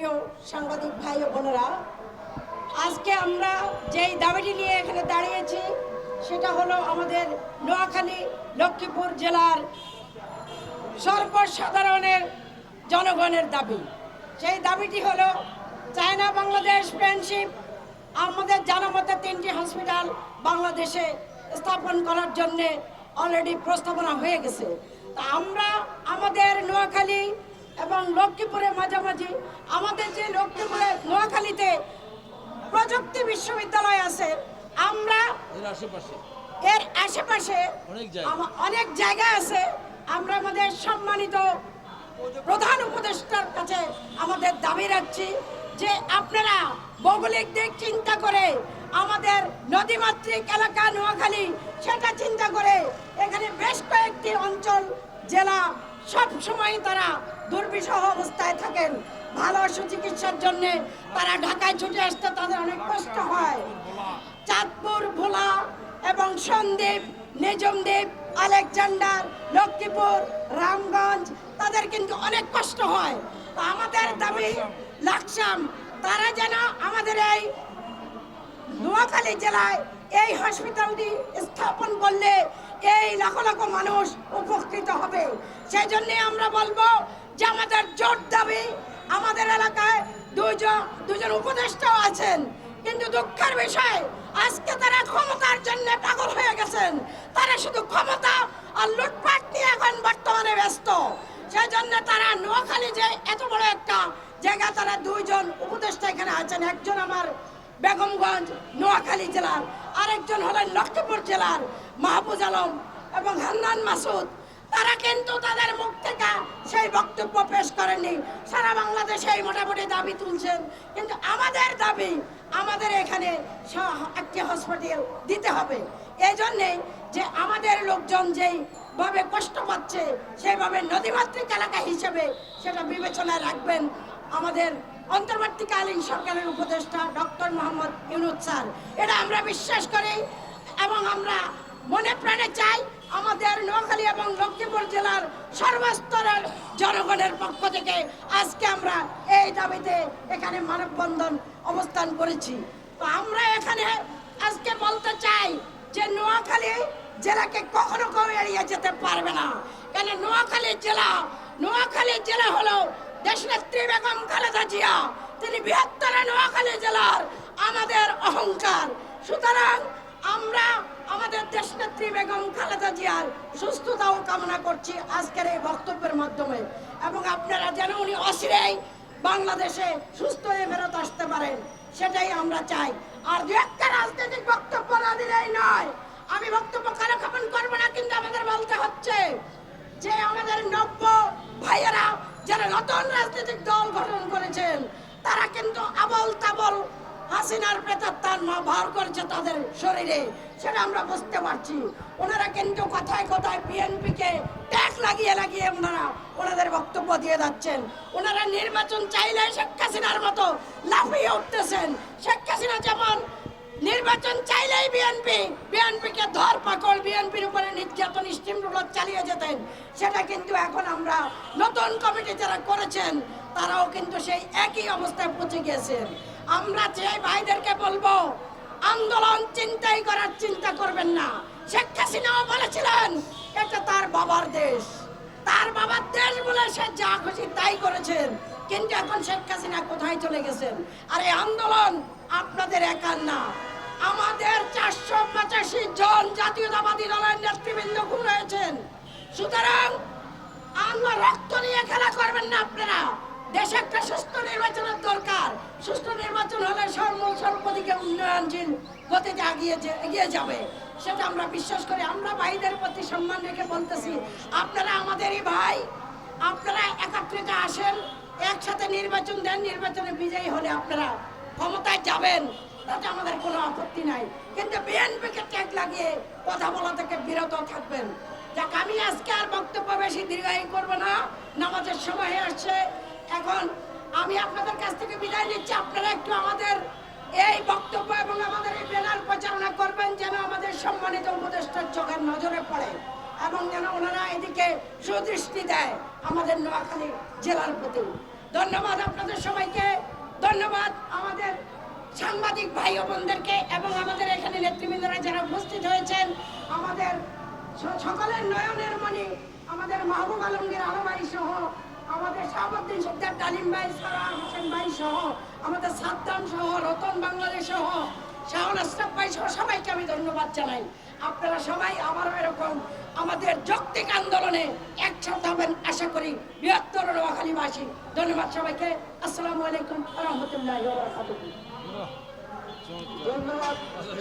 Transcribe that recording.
প্রিয় সাংবাদিক ভাই ও বোনেরা, আজকে আমরা যেই দাবিটি নিয়ে এখানে দাঁড়িয়েছি, সেটা হলো আমাদের নোয়াখালী লক্ষ্মীপুর জেলার সর্বসাধারণের জনগণের দাবি। সেই দাবিটি হলো চায়না বাংলাদেশ ফ্রেন্ডশিপ আমাদের জানামতে তিনটি হসপিটাল বাংলাদেশে স্থাপন করার জন্যে অলরেডি প্রস্তাবনা হয়ে গেছে। তা আমরা আমাদের নোয়াখালী এবং লক্ষ্মীপুরের মাঝামাঝি আমাদের যে লক্ষ্মীপুরে নোয়াখালীতে প্রযুক্তি বিশ্ববিদ্যালয় আছে আমরা এর আশেপাশে অনেক জায়গা। অনেক জায়গা আছে আমরা আমাদের সম্মানিত প্রধান উপদেষ্টার কাছে আমাদের দাবি রাখছি যে আপনারা ভৌগোলিক দিক চিন্তা করে আমাদের নদীমাতৃক এলাকা নোয়াখালী সেটা চিন্তা করে এখানে বেশ কয়েকটি অঞ্চল জেলা সব সময় তারা দুর্বিষহ অবস্থায় থাকেন। ভালো সুচিকিৎসার জন্য তারা ঢাকায় ছুটে আসতে তাদের অনেক কষ্ট হয়। চাঁদপুর, ভোলা এবং সন্দ্বীপ, নিজমদ্বীপ, আলেকজান্ডার, লক্ষ্মীপুর, রামগঞ্জ, তাদের কিন্তু অনেক কষ্ট হয়। তো আমাদের দাবি লাকসাম, তারা যেন আমাদের এই নোয়াখালী জেলায় এই হসপিটালটি স্থাপন করলে এই লাখো লাখো মানুষ উপকৃত হবে। সেই জন্যে আমরা বলব যে আমাদের জোর দাবি, আমাদের এলাকায় দুজন দুজন উপদেষ্টাও আছেন, কিন্তু দুঃখের বিষয়, আজকে তারা ক্ষমতার জন্য পাগল হয়ে গেছেন। তারা শুধু ক্ষমতা আর লুটপাট নিয়ে এখন বর্তমানে ব্যস্ত। সেই জন্য তারা নোয়াখালী যে এত বড় একটা জায়গা, তারা দুইজন উপদেষ্টা এখানে আছেন। একজন আমার বেগমগঞ্জ, নোয়াখালী জেলার আরেকজন হলেন লক্ষ্মীপুর জেলার মাহফুজ আলম এবং হান্নান মাসুদ। তারা কিন্তু তাদের মুখ থেকে সেই বক্তব্য পেশ করেননি। সারা বাংলাদেশে এই মোটামুটি দাবি তুলছেন। কিন্তু আমাদের দাবি, আমাদের এখানে একটি হসপিটাল দিতে হবে। এই জন্যে যে আমাদের লোকজন যেই ভাবে কষ্ট পাচ্ছে, সেইভাবে নদীমাতৃক এলাকা হিসেবে সেটা বিবেচনায় রাখবেন। আমাদের অন্তর্বর্তীকালীন সরকারের উপদেষ্টা ডক্টর মোহাম্মদ ইউনুস স্যার। এটা আমরা বিশ্বাস করি এবং আমরা মনে প্রাণে চাই আমাদের নোয়াখালী এবং লক্ষ্মীপুর জেলার সর্বস্তরের জনগণের পক্ষ থেকে আজকে আমরা এই দাবিতে এখানে মানববন্ধন অবস্থান করেছি। তো আমরা এখানে আজকে বলতে চাই যে নোয়াখালী জেলাকে কখনো কেউ এড়িয়ে যেতে পারবে না। কেন নোয়াখালী জেলা নোয়াখালী দেশনেত্রী বেগম খালেদা জিয়া, তিনি বৃহত্তর নোয়াখালী জেলার আমাদের অহংকার। সুতরাং আমরা আমাদের দেশনেত্রী বেগম খালেদা জিয়ার সুস্থতাও কামনা করছি আজকের এই বক্তব্যের মাধ্যমে। এবং আপনারা যেন উনি অচিরেই বাংলাদেশে সুস্থ হয়ে ফেরত আসতে পারেন, সেটাই আমরা চাই। আর দু আবল তাবল হাসিনার প্রেতাত্মার মা ভার করেছে তাদের শরীরে, সেটা আমরা বুঝতে পারছি। ওনারা কিন্তু কথায় কথায় বিএনপিকে ট্যাগ লাগিয়ে লাগিয়ে ওনারা ওনাদের বক্তব্য দিয়ে যাচ্ছেন। ওনারা নির্বাচন চাইলে শেখ হাসিনার মতো লাফিয়ে উঠতেছেন। শেখ হাসিনা যেমন নির্বাচন চাইলেই বিএনপি, বিএনপিকে ধর পাকড় বিএনপির উপরে স্টিমরোলার চালিয়ে যেতেন, সেটা কিন্তু এখন আমরা নতুন কমিটি যারা করেছেন, তারাও কিন্তু সেই একই অবস্থায় পৌঁছে গিয়েছেন। আমরা যে ভাইদেরকে বলব, আন্দোলন চিন্তাই করার চিন্তা করবেন না। শেখ হাসিনাও বলেছিলেন, এটা তার বাবার দেশ। তার বাবার দেশ বলে সে যা খুশি তাই করেছেন। কিন্তু এখন শেখ হাসিনা কোথায় চলে গেছেন? আর এই আন্দোলন আপনাদের একার না। আমাদের চারশো পঁচাশি জন জাতীয়তাবাদী দলের নেতৃবৃন্দ খুন হয়েছেন। সুতরাং আমরা রক্ত নিয়ে খেলা করবেন না আপনারা। দেশে একটা সুস্থ নির্বাচনের দরকার। সুস্থ নির্বাচন হলে সর্ব সর্বদিকে উন্নয়নশীল গতিতে এগিয়ে এগিয়ে যাবে। সেটা আমরা বিশ্বাস করি। আমরা ভাইদের প্রতি সম্মান রেখে বলতেছি, আপনারা আমাদেরই ভাই, আপনারা একত্রিত আসেন, একসাথে নির্বাচন দেন, নির্বাচনে বিজয়ী হলে আপনারা ক্ষমতায় যাবেন। তাতে আমাদের কোনো আপত্তি নাই। কিন্তু বিএনপিকে ট্যাগ লাগিয়ে কথা বলা থেকে বিরত থাকবেন। যাক, আমি আজকে আর বক্তব্য বেশি দীর্ঘায়ী করব না। নামাজের সময় আসছে। এখন আমি আপনাদের কাছ থেকে বিদায় নিচ্ছি। আপনারা একটু আমাদের এই বক্তব্য এবং আমাদের এই ব্যানার প্রচারণা করবেন যেন আমাদের সম্মানিত উপদেষ্টার চোখের নজরে পড়ে এবং যেন ওনারা এদিকে সুদৃষ্টি দেয় আমাদের নোয়াখালী জেলার প্রতি। ধন্যবাদ আপনাদের সবাইকে। ধন্যবাদ আমাদের সাংবাদিক ভাই ও বোনদেরকে এবং আমাদের এখানে নেতৃবৃন্দরা যারা উপস্থিত হয়েছেন, আমাদের সকলের নয়নের মণি, আমাদের মাহবুব আলমগীর আলো ভাই সহ, আমাদের শাহাবুদ্দিন সর্দার ডালিম ভাই সারার হোসেন ভাই সহ, আমাদের সাদ্দাম সহ, রতন বাংলাদেশ সহ শাহুল আশরাফ ভাই সহ সবাইকে আমি ধন্যবাদ জানাই। আপনারা সবাই আবারও এরকম আমাদের যৌক্তিক আশা করি বৃহত্তর নোয়াখালীবাসী ধন্যবাদ সবাইকে। আসসালামু আলাইকুম রহমতুল্লাহ ধন্যবাদ।